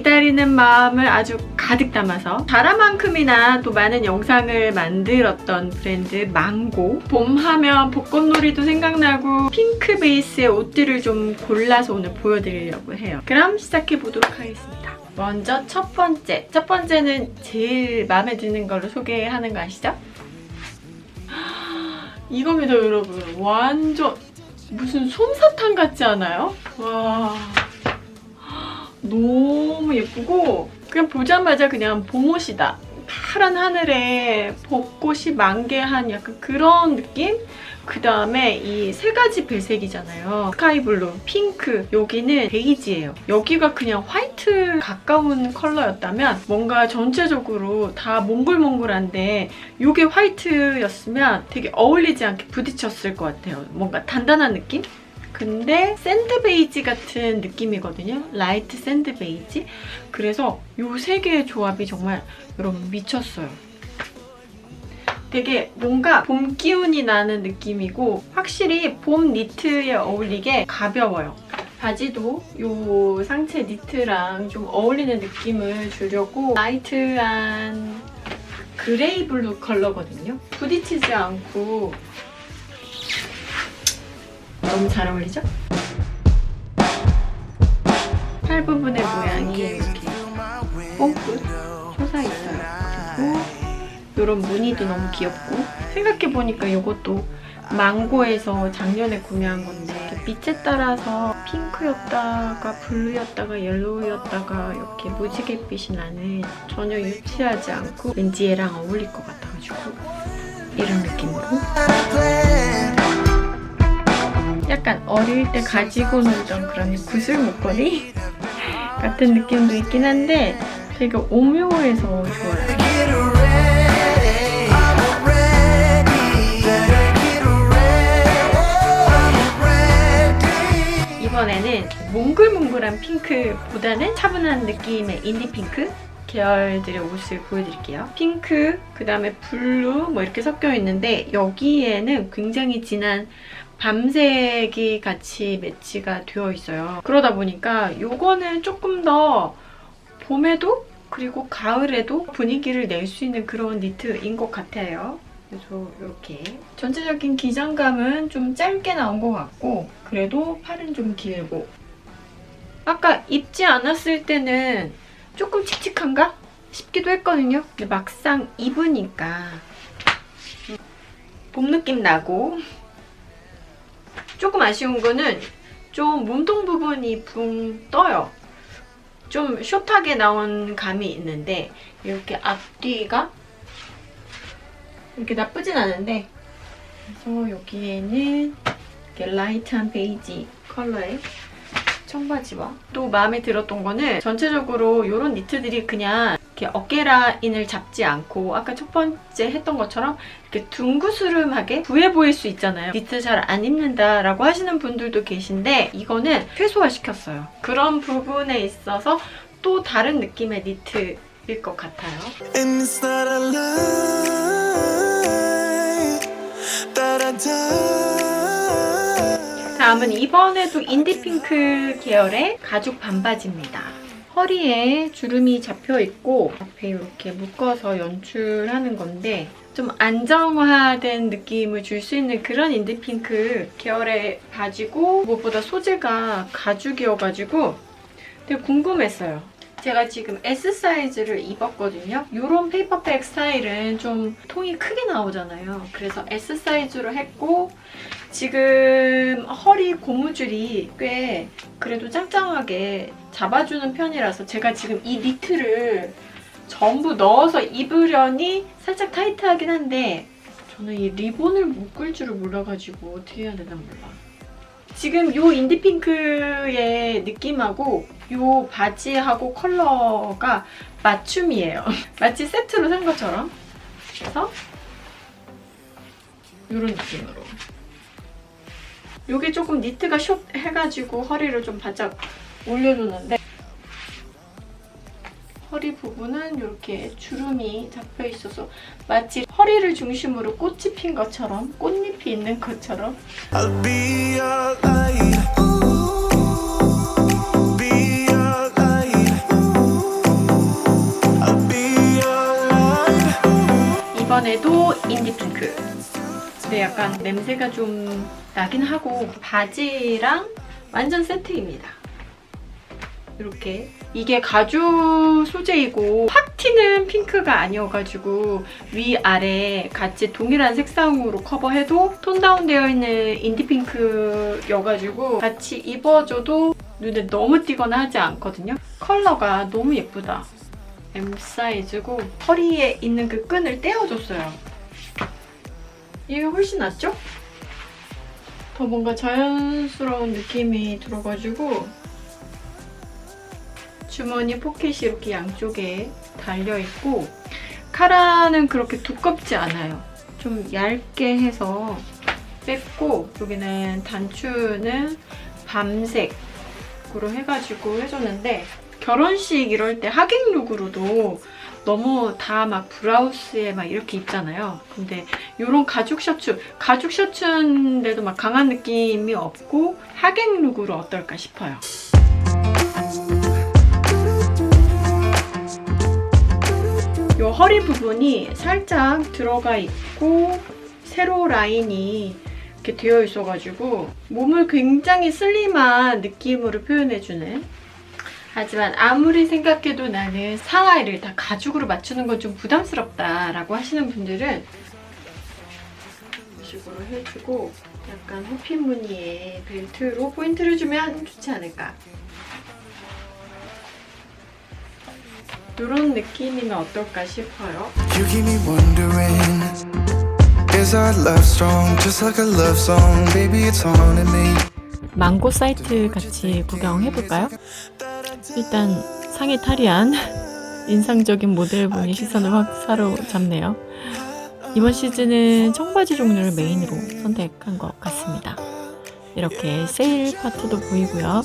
기다리는 마음을 아주 가득 담아서 자라만큼이나 또 많은 영상을 만들었던 브랜드 망고. 봄하면 벚꽃놀이도 생각나고 핑크 베이스의 옷들을 좀 골라서 오늘 보여드리려고 해요. 그럼 시작해 보도록 하겠습니다. 먼저 첫 번째. 첫 번째는 제일 마음에 드는 걸로 소개하는 거 아시죠? 이겁니다 여러분. 완전 무슨 솜사탕 같지 않아요? 와 너무 예쁘고 그냥 보자마자 그냥 봄옷이다 파란 하늘에 벚꽃이 만개한 약간 그런 느낌? 그 다음에 이 세 가지 배색이잖아요. 스카이블루, 핑크, 여기는 베이지예요. 여기가 그냥 화이트 가까운 컬러였다면 뭔가 전체적으로 다 몽글몽글한데 이게 화이트였으면 되게 어울리지 않게 부딪혔을 것 같아요. 뭔가 단단한 느낌? 근데 샌드 베이지 같은 느낌이거든요. 라이트 샌드 베이지. 그래서 이 세 개의 조합이 정말 여러분 미쳤어요. 되게 뭔가 봄 기운이 나는 느낌이고 확실히 봄 니트에 어울리게 가벼워요. 바지도 이 상체 니트랑 좀 어울리는 느낌을 주려고 라이트한 그레이 블루 컬러거든요. 부딪히지 않고 너무 잘 어울리죠? 팔 부분의 모양이 이렇게 뽕긋 솟아 있어요. 그리고 이런 무늬도 너무 귀엽고 생각해보니까 이것도 망고에서 작년에 구매한 건데 빛에 따라서 핑크였다가 블루였다가 옐로우였다가 이렇게 무지갯빛이 나는 전혀 유치하지 않고 왠지 얘랑 어울릴 것 같아가지고 이런 느낌으로 약간 어릴 때 가지고 놀던 그런 구슬 목걸이 같은 느낌도 있긴 한데 되게 오묘해서 좋아요. 이번에는 몽글몽글한 핑크보다는 차분한 느낌의 인디 핑크 계열들의 옷을 보여드릴게요. 핑크, 그 다음에 블루 뭐 이렇게 섞여 있는데 여기에는 굉장히 진한 밤색이 같이 매치가 되어 있어요. 그러다 보니까 이거는 조금 더 봄에도 그리고 가을에도 분위기를 낼 수 있는 그런 니트인 것 같아요. 그래서 이렇게 전체적인 기장감은 좀 짧게 나온 것 같고 그래도 팔은 좀 길고 아까 입지 않았을 때는 조금 칙칙한가 싶기도 했거든요. 근데 막상 입으니까 봄 느낌 나고 조금 아쉬운 거는 좀 몸통 부분이 붕 떠요. 좀 숏하게 나온 감이 있는데 이렇게 앞뒤가 이렇게 나쁘진 않은데 그래서 여기에는 이렇게 라이트한 베이지 컬러의 청바지와 또 마음에 들었던 거는 전체적으로 이런 니트들이 그냥 이렇게 어깨 라인을 잡지 않고 아까 첫 번째 했던 것처럼 이렇게 둥그스름하게 부해 보일 수 있잖아요. 니트 잘 안 입는다라고 하시는 분들도 계신데 이거는 최소화시켰어요. 그런 부분에 있어서 또 다른 느낌의 니트일 것 같아요. 다음은 이번에도 인디핑크 계열의 가죽 반바지입니다. 허리에 주름이 잡혀 있고 앞에 이렇게 묶어서 연출하는 건데 좀 안정화된 느낌을 줄 수 있는 그런 인디핑크 계열의 바지고 무엇보다 소재가 가죽이어가지고 되게 궁금했어요. 제가 지금 S 사이즈를 입었거든요. 이런 페이퍼백 스타일은 좀 통이 크게 나오잖아요. 그래서 S 사이즈로 했고 지금 허리 고무줄이 꽤 그래도 짱짱하게 잡아주는 편이라서 제가 지금 이 니트를 전부 넣어서 입으려니 살짝 타이트하긴 한데 저는 이 리본을 묶을 줄을 몰라가지고 어떻게 해야 되나 몰라. 지금 이 인디핑크의 느낌하고 이 바지하고 컬러가 맞춤이에요. 마치 세트로 산 것처럼. 그래서 이런 느낌으로. 요게 조금 니트가 숏 해가지고 허리를 좀 바짝 올려줬는데 허리 부분은 이렇게 주름이 잡혀 있어서 마치 허리를 중심으로 꽃이 핀 것처럼 꽃잎이 있는 것처럼. 이번에도 인디핑크 그. 근데 약간 냄새가 좀 나긴 하고 바지랑 완전 세트입니다. 이렇게 이게 가죽 소재이고 확 튀는 핑크가 아니어가지고 위아래 같이 동일한 색상으로 커버해도 톤 다운되어 있는 인디 핑크여가지고 같이 입어줘도 눈에 너무 띄거나 하지 않거든요. 컬러가 너무 예쁘다. M 사이즈고 허리에 있는 그 끈을 떼어줬어요. 이게 훨씬 낫죠? 더 뭔가 자연스러운 느낌이 들어가지고 주머니 포켓이 이렇게 양쪽에 달려있고 카라는 그렇게 두껍지 않아요. 좀 얇게 해서 뺐고 여기는 단추는 밤색으로 해가지고 해줬는데 결혼식 이럴 때 하객 룩으로도 너무 다 막 브라우스에 막 이렇게 입잖아요. 근데 이런 가죽 셔츠, 가죽 셔츠인데도 막 강한 느낌이 없고 하객 룩으로 어떨까 싶어요. 이 허리 부분이 살짝 들어가 있고 세로 라인이 이렇게 되어 있어가지고 몸을 굉장히 슬림한 느낌으로 표현해주는 하지만 아무리 생각해도 나는 상하이를 다 가죽으로 맞추는 건 좀 부담스럽다라고 하시는 분들은 이런 식으로 해주고 약간 호피 무늬의 벨트로 포인트를 주면 좋지 않을까 이런 느낌이면 어떨까 싶어요. Is our love strong? Just like a love song Baby it's haunting me 망고 사이트 같이 구경해볼까요? 일단 상의 탈의한 인상적인 모델분이 시선을 확 사로잡네요. 이번 시즌은 청바지 종류를 메인으로 선택한 것 같습니다. 이렇게 세일 파트도 보이고요.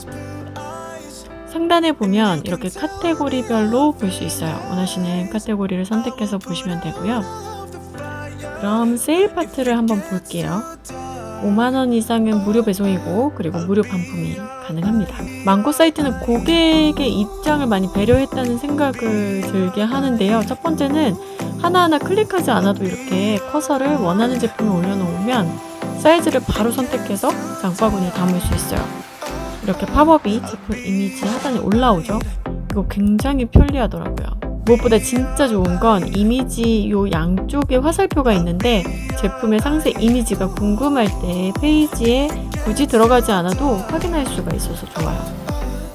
상단에 보면 이렇게 카테고리별로 볼 수 있어요. 원하시는 카테고리를 선택해서 보시면 되고요. 그럼 세일 파트를 한번 볼게요. 5만원 이상은 무료 배송이고 그리고 무료 반품이 가능합니다. 망고 사이트는 고객의 입장을 많이 배려했다는 생각을 들게 하는데요. 첫 번째는 하나하나 클릭하지 않아도 이렇게 커서를 원하는 제품을 올려놓으면 사이즈를 바로 선택해서 장바구니에 담을 수 있어요. 이렇게 팝업이 제품 이미지 하단에 올라오죠. 이거 굉장히 편리하더라고요. 무엇보다 진짜 좋은 건 이미지 요 양쪽에 화살표가 있는데 제품의 상세 이미지가 궁금할 때 페이지에 굳이 들어가지 않아도 확인할 수가 있어서 좋아요.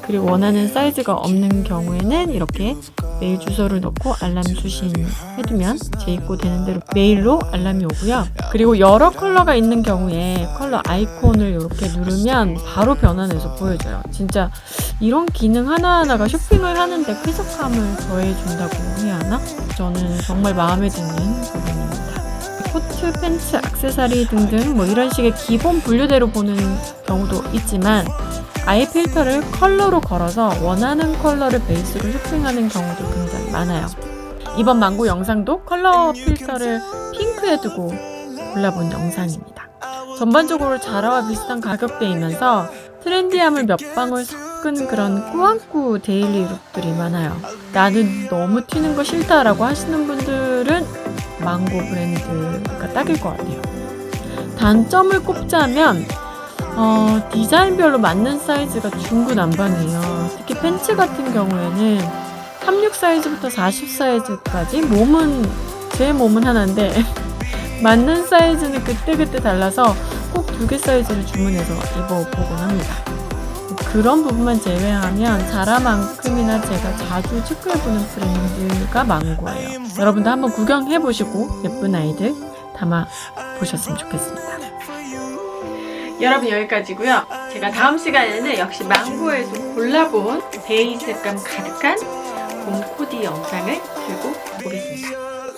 그리고 원하는 사이즈가 없는 경우에는 이렇게 메일 주소를 넣고 알람 수신 해두면 재입고 되는 대로 메일로 알람이 오고요. 그리고 여러 컬러가 있는 경우에 컬러 아이콘을 이렇게 누르면 바로 변환해서 보여줘요. 진짜 이런 기능 하나하나가 쇼핑을 하는데 쾌적함을 더해준다고 해야 하나? 저는 정말 마음에 드는 부분입니다. 코트, 팬츠, 액세서리 등등 뭐 이런 식의 기본 분류대로 보는 경우도 있지만 아예 필터를 컬러로 걸어서 원하는 컬러를 베이스로 쇼핑하는 경우도 굉장히 많아요. 이번 망고 영상도 컬러 필터를 핑크에 두고 골라본 영상입니다. 전반적으로 자라와 비슷한 가격대이면서 트렌디함을 몇 방울 섞은 그런 꾸안꾸 데일리 룩들이 많아요. 나는 너무 튀는 거 싫다라고 하시는 분들은 망고 브랜드가 딱일 것 같아요. 단점을 꼽자면 어, 디자인별로 맞는 사이즈가 중구난방이에요. 특히 팬츠 같은 경우에는 36 사이즈부터 40 사이즈까지 몸은 제 몸은 하나인데 맞는 사이즈는 그때그때 달라서 꼭 두 개 사이즈를 주문해서 입어보곤 합니다. 그런 부분만 제외하면 자라만큼이나 제가 자주 체크해보는 브랜드가 망고예요. 여러분도 한번 구경해보시고 예쁜 아이들 담아 보셨으면 좋겠습니다. 여러분 여기까지고요. 제가 다음 시간에는 역시 망고에서 골라본 베이 색감 가득한 봄 코디 영상을 들고 오겠습니다.